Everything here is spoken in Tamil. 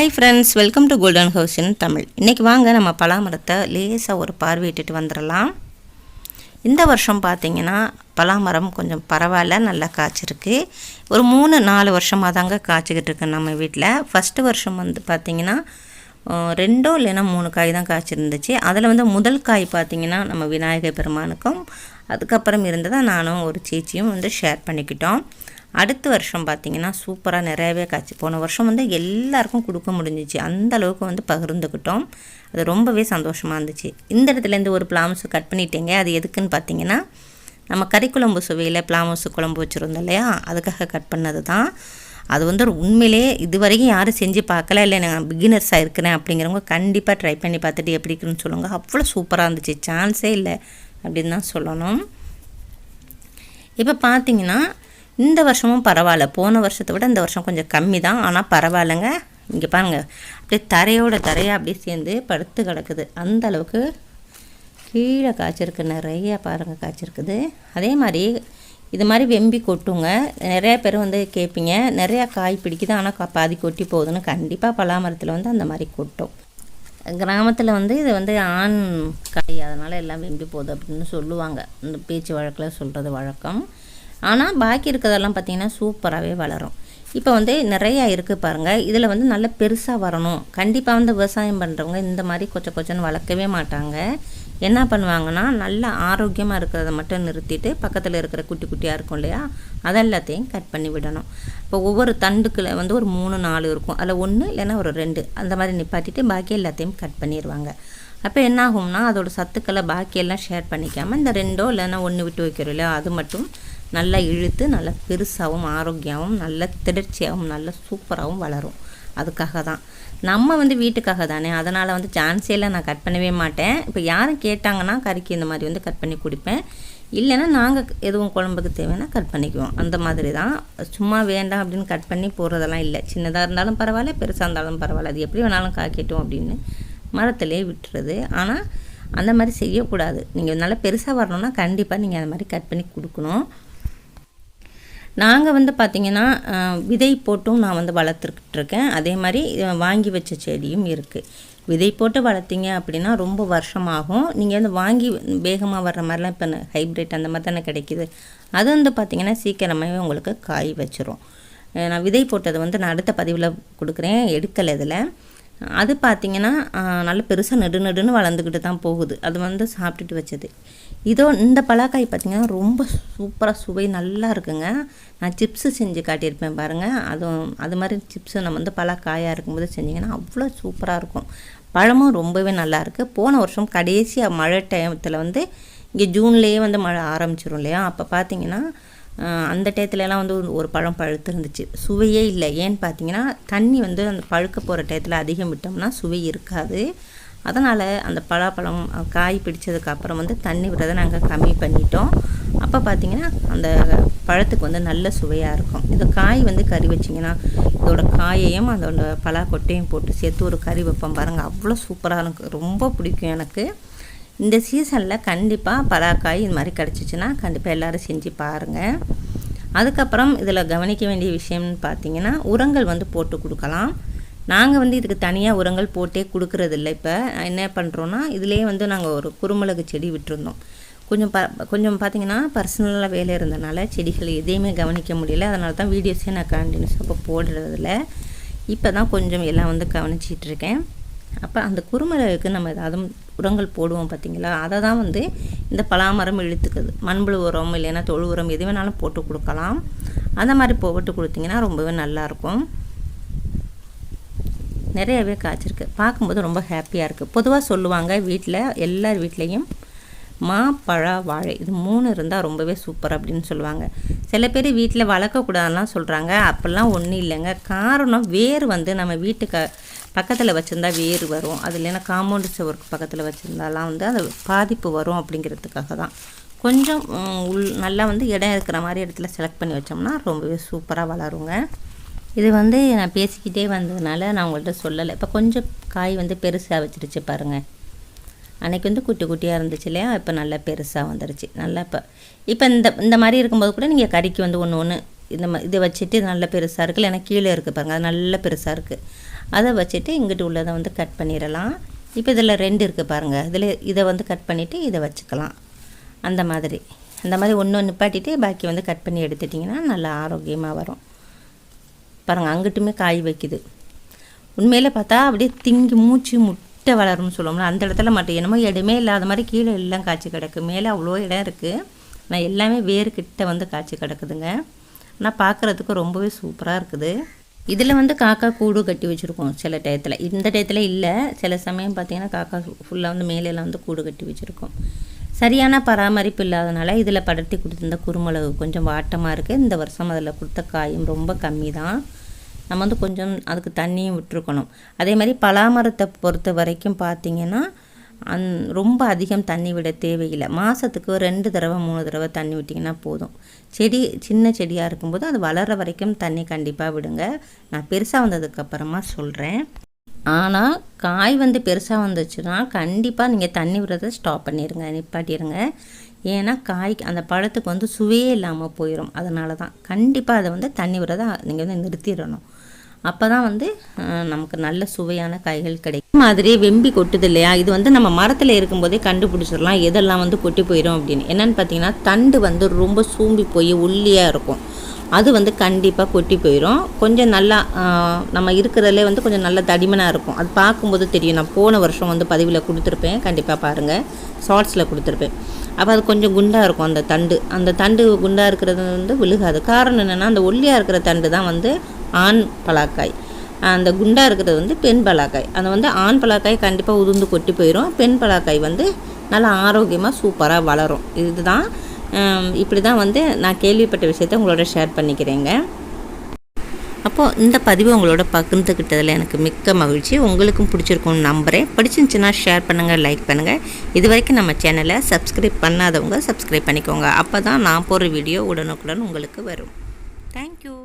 Hi friends welcome to Golden House in Tamil இன்றைக்கி வாங்க நம்ம பலாமரத்தை லேசாக ஒரு பார்வையிட்டுட்டு வந்துடலாம். இந்த வருஷம் பார்த்தீங்கன்னா பலாமரம் கொஞ்சம் பரவாயில்ல நல்லா காய்ச்சிருக்கு. ஒரு மூணு நாலு வருஷமாக தாங்க காய்ச்சிக்கிட்டு இருக்கு நம்ம வீட்டில் ஃபஸ்ட்டு வருஷம் வந்து பார்த்திங்கன்னா ரெண்டோ இல்லைன்னா மூணு காய் தான் காய்ச்சிருந்துச்சு. அதில் வந்து முதல் காய் பார்த்திங்கன்னா நம்ம விநாயகர் பெருமானுக்கும் அதுக்கப்புறம் இருந்ததை நானும் ஒரு சேச்சியும் வந்து ஷேர் பண்ணிக்கிட்டோம். அடுத்த வருஷம் பார்த்திங்கன்னா சூப்பராக நிறையவே காய்ச்சி. போன வருஷம் வந்து எல்லாருக்கும் கொடுக்க முடிஞ்சிச்சு. அந்த அளவுக்கு வந்து பகிர்ந்துக்கிட்டோம். அது ரொம்பவே சந்தோஷமாக இருந்துச்சு. இந்த இடத்துலேருந்து ஒரு பிளாம்ஸ் கட் பண்ணிட்டேங்க. அது எதுக்குன்னு பார்த்தீங்கன்னா நம்ம கறிக்குழம்பு சுவையில் பிளாமூஸ் குழம்பு வச்சுருந்தோம் இல்லையா? அதுக்காக கட் பண்ணது தான் அது வந்து ஒரு உண்மையிலே இது வரைக்கும் யாரும் செஞ்சு பார்க்கல. இல்லை நான் பிகினர்ஸாக இருக்கிறேன் அப்படிங்கிறவங்க கண்டிப்பாக ட்ரை பண்ணி பார்த்துட்டு எப்படி இருக்குன்னு சொல்லுங்கள் அவ்வளோ சூப்பராக இருந்துச்சு. சான்ஸே இல்லை அப்படின்னு தான் சொல்லணும். இப்போ பார்த்தீங்கன்னா இந்த வருஷமும் பரவாயில்ல. போன வருஷத்தை விட இந்த வருஷம் கொஞ்சம் கம்மி தான் ஆனால் பரவாயில்லைங்க. இங்கே பாருங்கள் அப்படியே தரையோட தரையாக அப்படியே சேர்ந்து படுத்து கிடக்குது. அந்த அளவுக்கு கீழே காய்ச்சிருக்கு. நிறைய பாருங்கள் காய்ச்சிருக்குது. அதே மாதிரி இது மாதிரி வெம்பி கொட்டுங்க. நிறைய பேர் வந்து கேட்பீங்க நிறையா காய் பிடிக்குது ஆனால் பாதி கொட்டி போகுதுன்னு. கண்டிப்பாக பலாமரத்தில் வந்து அந்த மாதிரி கொட்டும். கிராமத்தில் வந்து இது வந்து ஆண் காய் அதனால் எல்லாம் வெம்பி போகுது அப்படின்னு சொல்லுவாங்க. இந்த பேச்சு வழக்கில் சொல்கிறது வழக்கம். ஆனால் பாக்கி இருக்கிறதெல்லாம் பார்த்திங்கன்னா சூப்பராகவே வளரும். இப்போ வந்து நிறையா இருக்குது பாருங்கள் இதில் வந்து நல்ல பெருசாக வரணும். கண்டிப்பாக வந்து விவசாயம் பண்ணுறவங்க இந்த மாதிரி கொச்ச கொச்சன்னு வளர்க்கவே மாட்டாங்க. என்ன பண்ணுவாங்கன்னா நல்ல ஆரோக்கியமாக இருக்கிறத மட்டும் நிறுத்திட்டு பக்கத்தில் இருக்கிற குட்டி குட்டியாக இருக்கும் இல்லையா? அதெல்லாத்தையும் கட் பண்ணி விடணும். இப்போ ஒவ்வொரு தண்டுக்குள்ள வந்து ஒரு மூணு நாலு இருக்கும். அதில் ஒன்று இல்லைன்னா ஒரு ரெண்டு. அந்த மாதிரி நிப்பாட்டிட்டு பாக்கி எல்லாத்தையும் கட் பண்ணிடுவாங்க அப்போ என்ன ஆகும்னா அதோட சத்துக்களை பாக்கியெல்லாம் ஷேர் பண்ணிக்காமல் இந்த ரெண்டோ இல்லைன்னா ஒன்று விட்டு வைக்கிறோம் இல்லையா? அது மட்டும் நல்லா இழுத்து நல்லா பெருசாகவும் ஆரோக்கியமாகவும் நல்ல திடர்ச்சியாகவும் நல்ல சூப்பராகவும் வளரும். அதுக்காக தான் நம்ம வந்து வீட்டுக்காக தானே அதனால் வந்து சான்ஸே நான் கட் பண்ணவே மாட்டேன். இப்போ யாரும் கேட்டாங்கன்னா கறிக்கு இந்த மாதிரி வந்து கட் பண்ணி கொடுப்பேன். இல்லைன்னா நாங்கள் எதுவும் குழம்புக்கு தேவைன்னா கட் பண்ணிக்குவோம். அந்த மாதிரி தான் சும்மா வேண்டாம் அப்படின்னு கட் பண்ணி போடுறதெல்லாம் இல்லை. சின்னதாக இருந்தாலும் பரவாயில்ல பெருசாக இருந்தாலும் பரவாயில்ல. அது எப்படி வேணாலும் காய்க்கட்டும் அப்படின்னு மரத்துலேயே விட்டுறது. ஆனால் அந்த மாதிரி செய்யக்கூடாது. நீங்கள் நல்லா பெருசாக வரணும்னா கண்டிப்பாக நீங்கள் அந்த மாதிரி கட் பண்ணி கொடுக்கணும். நாங்கள் வந்து பார்த்திங்கன்னா விதை போட்டும் நான் வந்து வளர்த்துக்கிட்டுருக்கேன். அதே மாதிரி வாங்கி வச்ச செடியும் இருக்குது விதை போட்டு வளர்த்தீங்க அப்படின்னா ரொம்ப வருஷமாகும். நீங்கள் வந்து வாங்கி வேகமாக வர்ற மாதிரிலாம் இப்போ ஹைப்ரிட் அந்த மாதிரி தானே கிடைக்கிது. அது வந்து பார்த்திங்கன்னா சீக்கிரமாகவே உங்களுக்கு காய் வச்சிரும். நான் விதை போட்டதை வந்து நான் அடுத்த பதிவில் கொடுக்குறேன். எடுக்கலை இதில். அது பார்த்திங்கன்னா நல்ல பெருசாக நெடு நெடுன்னு வளர்ந்துக்கிட்டு தான் போகுது. அது வந்து சாப்பிட்டுட்டு வச்சது. இதோ இந்த பலாக்காய் பார்த்திங்கன்னா ரொம்ப சூப்பராக சுவை நல்லா இருக்குங்க. நான் சிப்ஸு செஞ்சு காட்டியிருப்பேன் பாருங்கள் அதுவும் அது மாதிரி சிப்ஸு நம்ம வந்து பலாக்காயாக இருக்கும்போது செஞ்சிங்கன்னா அவ்வளோ சூப்பராக இருக்கும். பழமும் ரொம்பவே நல்லாயிருக்கு போன வருஷம் கடைசியாக மழை டைமத்தில் வந்து இங்கே ஜூன்லேயே வந்து மழை ஆரம்பிச்சிரும் இல்லையா? அப்போ பார்த்தீங்கன்னா அந்த டயத்துலலாம் வந்து ஒரு- பழம் பழுத்து இருந்துச்சு சுவையே இல்லை. ஏன்னு பார்த்தீங்கன்னா தண்ணி வந்து அந்த பழுக்க போகிற டயத்தில் அதிகம் விட்டோம்னா சுவை இருக்காது. அதனால் அந்த பலாப்பழம் காய் பிடிச்சதுக்கு அப்புறம் வந்து தண்ணி விடுறதை நாங்கள் கம்மி பண்ணிட்டோம். அப்போ பார்த்தீங்கன்னா அந்த பழத்துக்கு வந்து நல்ல சுவையாக இருக்கும். இந்த காய் வந்து கறி வச்சிங்கன்னா இதோட காயையும் அதோட பலா கொட்டையும் போட்டு சேர்த்து ஒரு கறி வைப்போம் பாருங்கள் அவ்வளோ சூப்பராக இருக்கும் ரொம்ப பிடிக்கும் எனக்கு. இந்த சீசனில் கண்டிப்பாக பலாக்காய் இது மாதிரி கிடச்சிச்சின்னா கண்டிப்பாக எல்லோரும் செஞ்சு பாருங்கள் அதுக்கப்புறம் இதில் கவனிக்க வேண்டிய விஷயம்னு பார்த்தீங்கன்னா உரங்கள் வந்து போட்டு கொடுக்கலாம். நாங்கள் வந்து இதுக்கு தனியாக உரங்கள் போட்டே கொடுக்குறதில்ல. இப்போ என்ன பண்ணுறோன்னா இதுலேயே வந்து நாங்கள் ஒரு குருமிளகு செடி விட்டுருந்தோம். கொஞ்சம் ப கொஞ்சம் பார்த்தீங்கன்னா பர்சனலாக வேலை இருந்தனால செடிகள் எதையுமே கவனிக்க முடியல. அதனால தான் வீடியோஸே நான் கண்டினியூஸாக இப்போ போடுறதில்ல. இப்போ தான் கொஞ்சம் எல்லாம் வந்து கவனிச்சிட்டு இருக்கேன். அப்போ அந்த குருமிளகுக்கு நம்ம ஏதாவது உரங்கள் போடுவோம் பார்த்தீங்களா அதை தான் வந்து இந்த பலாமரம் இழுத்துக்குது. மண்புழு உரம் இல்லைன்னா தொழு உரம் எது வேணாலும் போட்டு கொடுக்கலாம். அந்த மாதிரி போட்டு கொடுத்தீங்கன்னா ரொம்பவே நல்லாயிருக்கும் நிறையவே காய்ச்சிருக்கு. பார்க்கும்போது ரொம்ப ஹாப்பியாக இருக்குது பொதுவாக சொல்லுவாங்க வீட்டில் எல்லார் வீட்லேயும் மா பழ வாழை இது மூணு இருந்தால் ரொம்பவே சூப்பர் அப்படின்னு சொல்லுவாங்க. சில பேர் வீட்டில் வளர்க்கக்கூடாதுலாம் சொல்கிறாங்க அப்படிலாம் ஒன்றும் இல்லைங்க. காரணம் வேர் வந்து நம்ம வீட்டுக்கு பக்கத்தில் வச்சுருந்தா வேர் வரும். அது இல்லைன்னா காம்பவுண்டு சுவருக்கு பக்கத்தில் வச்சுருந்தாலாம் வந்து அது பாதிப்பு வரும் அப்படிங்கிறதுக்காக தான். கொஞ்சம் உள் நல்லா வந்து இடம் இருக்கிற மாதிரி இடத்துல செலக்ட் பண்ணி வச்சோம்னா ரொம்பவே சூப்பராக வளருங்க. இது வந்து நான் பேசிக்கிட்டே வந்ததுனால நான் உங்கள்கிட்ட சொல்லலை. இப்போ கொஞ்சம் காய் வந்து பெருசாக வச்சிருச்சு பாருங்கள் அன்னைக்கு வந்து குட்டி குட்டியாக இருந்துச்சு இல்லையா? இப்போ நல்லா பெருசாக வந்துருச்சு. நல்லா இப்போ இப்போ இந்த இந்த மாதிரி இருக்கும்போது கூட நீங்கள் கறிக்கு வந்து ஒன்று ஒன்று இந்த மா இதை வச்சுட்டு நல்ல பெருசாக இருக்குது இல்லைன்னா கீழே இருக்குது பாருங்கள் அது நல்ல பெருசாக இருக்குது அதை வச்சுட்டு இங்கிட்டு உள்ளதை வந்து கட் பண்ணிடலாம். இப்போ இதில் ரெண்டு இருக்குது பாருங்கள் இதில் இதை வந்து கட் பண்ணிவிட்டு இதை வச்சுக்கலாம். அந்த மாதிரி. அந்த மாதிரி ஒன்று ஒன்று நிப்பாட்டிட்டு பாக்கி வந்து கட் பண்ணி எடுத்துட்டிங்கன்னா நல்லா ஆரோக்கியமாக வரும். பாருங்கள் அங்கிட்டுமே காய் வைக்குது. உண்மையில் பார்த்தா அப்படியே திங்கி மூச்சு முட்டை வளரும்னு சொல்லுவோம்ல அந்த இடத்துல மட்டும். என்னமோ இடமே இல்லாத மாதிரி கீழே எல்லாம் காய்ச்சி கிடக்கு. மேலே அவ்வளோ இடம் இருக்குது நான் எல்லாமே வேறு கிட்ட வந்து காய்ச்சி கிடக்குதுங்க. ஆனால் பார்க்குறதுக்கு ரொம்பவே சூப்பராக இருக்குது. இதில் வந்து காக்கா கூடு கட்டி வச்சுருக்கோம் சில டயத்தில். இந்த டயத்தில் இல்லை. சில சமயம் பார்த்திங்கன்னா காக்கா ஃபுல்லாக வந்து மேலெல்லாம் வந்து கூடு கட்டி வச்சுருக்கோம். சரியான பராமரிப்பு இல்லாதனால இதில் படர்த்தி கொடுத்துருந்த குருமிளகு கொஞ்சம் வாட்டமாக இருக்குது இந்த வருஷம் அதில் கொடுத்த காயும் ரொம்ப கம்மி தான் நம்ம வந்து கொஞ்சம் அதுக்கு தண்ணியும் விட்டுருக்கணும். அதே மாதிரி பலாமரத்தை பொறுத்த வரைக்கும் பார்த்திங்கன்னா அந் ரொம்ப அதிகம் தண்ணி விட தேவையில்லை. மாதத்துக்கு ரெண்டு தடவை மூணு தடவை தண்ணி விட்டிங்கன்னா போதும். செடி சின்ன செடியாக இருக்கும்போது அது வளர்கிற வரைக்கும் தண்ணி கண்டிப்பாக விடுங்க. நான் பெருசாக வந்ததுக்கப்புறமா சொல்கிறேன் ஆனால் காய் வந்து பெருசாக வந்துச்சுன்னா கண்டிப்பாக நீங்கள் தண்ணி விடுறத ஸ்டாப் பண்ணிடுங்க நிப்பாட்டிடுங்க ஏன்னா காய் அந்த பழத்துக்கு வந்து சுவையே இல்லாமல் போயிடும் அதனால தான் கண்டிப்பாக அதை வந்து தண்ணி விடுறத நீங்கள் வந்து நிறுத்திடணும். அப்போ தான் வந்து நமக்கு நல்ல சுவையான காய்கள் கிடைக்கும். மாதிரி வெம்பி கொட்டுது இல்லையா? இது வந்து நம்ம மரத்தில் இருக்கும்போதே கண்டுபிடிச்சிடலாம் எதெல்லாம் வந்து கொட்டி போயிடும் அப்படின்னு. என்னென்னு பார்த்தீங்கன்னா தண்டு வந்து ரொம்ப சூம்பி போய் ஒல்லியாக இருக்கும். அது வந்து கண்டிப்பாக கொட்டி போயிடும் கொஞ்சம் நல்லா நம்ம இருக்கிறதுலே வந்து கொஞ்சம் நல்ல தடிமனாக இருக்கும். அது பார்க்கும்போது தெரியும். நான் போன வருஷம் வந்து பதிவில் கொடுத்துருப்பேன். கண்டிப்பாக பாருங்கள் ஷார்ட்ஸில் கொடுத்துருப்பேன். அப்போ அது கொஞ்சம் குண்டாக இருக்கும் அந்த தண்டு. அந்த தண்டு குண்டாக இருக்கிறது வந்து விழுகாது. காரணம் என்னென்னா அந்த ஒல்லியாக இருக்கிற தண்டு தான் வந்து ஆண் பலாக்காய். அந்த குண்டாக இருக்கிறது வந்து பெண் பலாக்காய். அந்த வந்து ஆண் பலாக்காய் கண்டிப்பாக உதிர்ந்து கொட்டி போயிடும் பெண் பலாக்காய் வந்து நல்லா ஆரோக்கியமாக சூப்பராக வளரும். இதுதான் இப்படி தான் வந்து நான் கேள்விப்பட்ட விஷயத்த உங்களோட ஷேர் பண்ணிக்கிறேங்க. அப்போது இந்த பதிவு உங்களோட பகிர்ந்துக்கிட்டதில் எனக்கு மிக்க மகிழ்ச்சி. உங்களுக்கும் பிடிச்சிருக்கும்னு நம்புகிறேன் பிடிச்சிருந்துச்சுன்னா ஷேர் பண்ணுங்கள் லைக் பண்ணுங்கள் இது வரைக்கும் நம்ம சேனலை சப்ஸ்கிரைப் பண்ணாதவங்க சப்ஸ்கிரைப் பண்ணிக்கோங்க. அப்போ தான் நான் போடுற வீடியோ உடனுக்குடன் உங்களுக்கு வரும். தேங்க்யூ